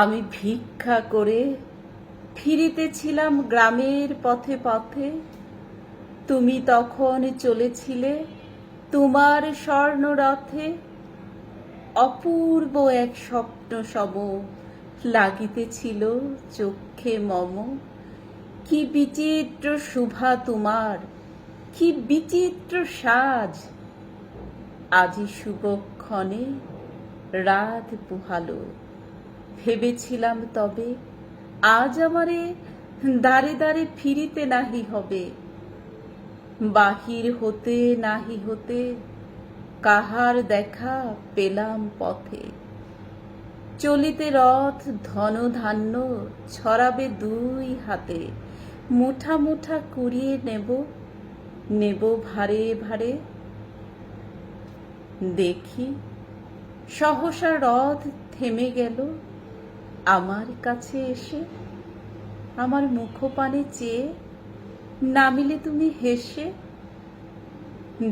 আমি ভিক্ষা করে ফিরিতেছিলাম গ্রামের পথে পথে। তুমি তখন চলেছিলে তোমার স্বর্ণরথে। অপূর্ব এক স্বপ্ন সম লাগিতেছিল চক্ষে মম। কি বিচিত্র শুভা তোমার, কি বিচিত্র সাজ। আজি শুভক্ষণে রাত পোহালো। ভেবেছিলাম তবে আজ আমারে দাঁড়ে দাঁড়ে ফিরিতে নাহি হবে। বাহির হতে নাহি হতে কাহার দেখা পেলাম পথে। চলিতে রথ ধন ধান্য ছড়াবে দুই হাতে। মুঠা মুঠা কুড়িয়ে নেব নেব ভারে ভারে। দেখি, সহসা রথ থেমে গেল আমার কাছে এসে আমার মুখপানে চেয়ে নামিলে তুমি হেসে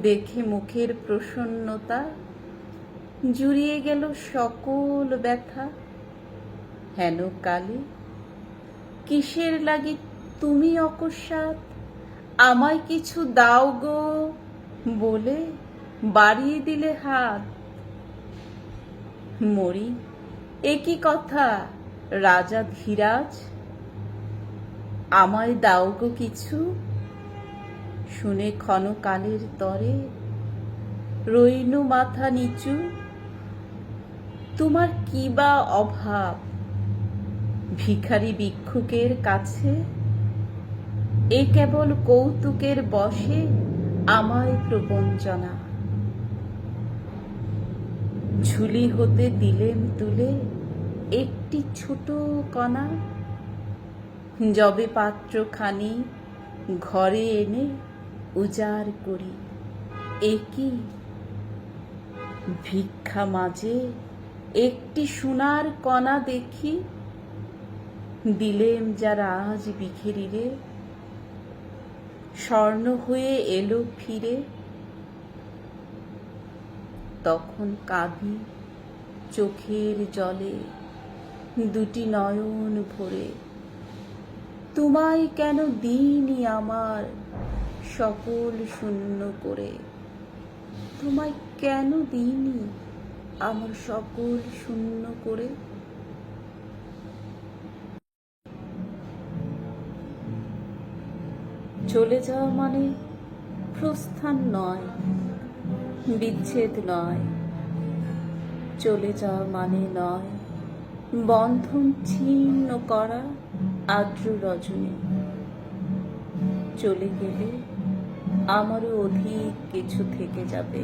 দেখে মুখের প্রসন্নতা জুড়িয়ে গেল সকল ব্যথা। হেন কালে কিসের লাগি তুমি অকস্মাৎ আমায় কিছু দাও গো বলে বাড়িয়ে দিলে হাত? মরি একই কথা রাজা ধীরাজ, আমায় দাও গো কিছু। শুনে ক্ষণকালের তরে রইনু মাথা নিচু। তোমার কি বা অভাব? ভিখারি ভিক্ষুকের কাছে এ কেবল কৌতুকের বসে আমায় প্রবঞ্চনা। ঝুলি হতে দিলেম তুলে একটি ছোট কণা যবে পাত্রখানি ঘরে এনে উজাড় করি। একই ভিক্ষা মাঝে একটি সোনার কণা দেখি। দিলেম যারা আজ বিখেরিরে স্বর্ণ হয়ে এলো ফিরে। তখন কাঁদি চোখের জলে। দুটি নয়ন ভরে। তোমায় কেন দিইনি আমার সকল শূন্য করে? তোমায় কেন দিইনি আমার সকল শূন্য করে? চলে যাওয়া মানে প্রস্থান নয়, বিচ্ছেদ নয়। চলে যাওয়া মানে নয় বন্ধন ছিন্ন করা আর্দ্র রজনী। চলে গেলে আমারও অধিক কিছু থেকে যাবে,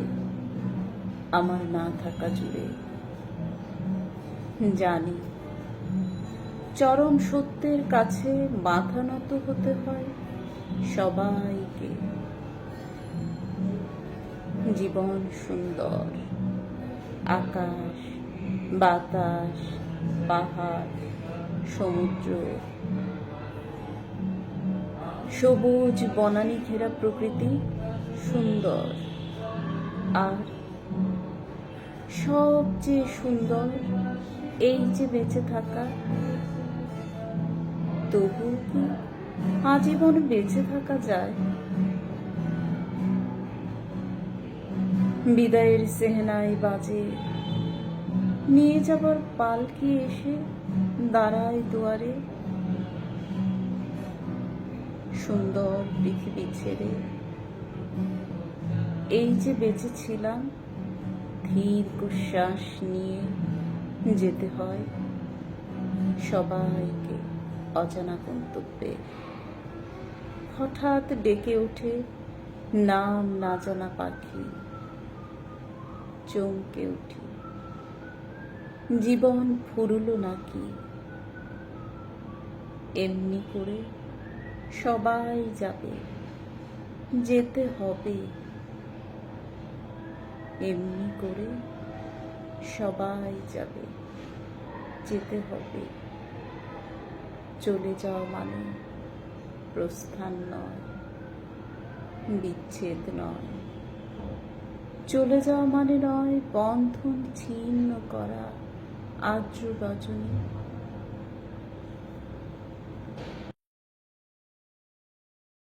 আমার না থাকা জুড়ে। জানি, চরম সত্যের কাছে মাথা নত হতে হয় সবাইকে। জীবন সুন্দর, আকাশ, বাতাস পাহাড়, সমুদ্র, সবুজ বনানী ঘেরা প্রকৃতি, সুন্দর। আর সবচেয়ে সুন্দর এই যে বেঁচে থাকা, তবু কি আজীবন বেঁচে থাকা যায়? বিদায়ের সেহনাই বাজে নিয়ে যাবার পালকি এসে দাঁড়ায় দুয়ারে। সুন্দর পৃথিবী ছেড়ে এই যে বেঁচে ছিলাম ধীর শ্বাস নিয়ে যেতে হয় সবাইকে অজানা গন্তব্যে। হঠাৎ ডেকে ওঠে নাম না জানা পাখি, চমকে উঠি জীবন ফুরুলো নাকি? এমনি করে সবাই যাবে, যেতে হবে। এমনি করে সবাই যাবে, যেতে হবে। চলে যাওয়া মানে প্রস্থান নয়, বিচ্ছেদ নয়। চলে যাওয়া মানে নয় বন্ধন ছিন্ন করা আর্দ্র রজনী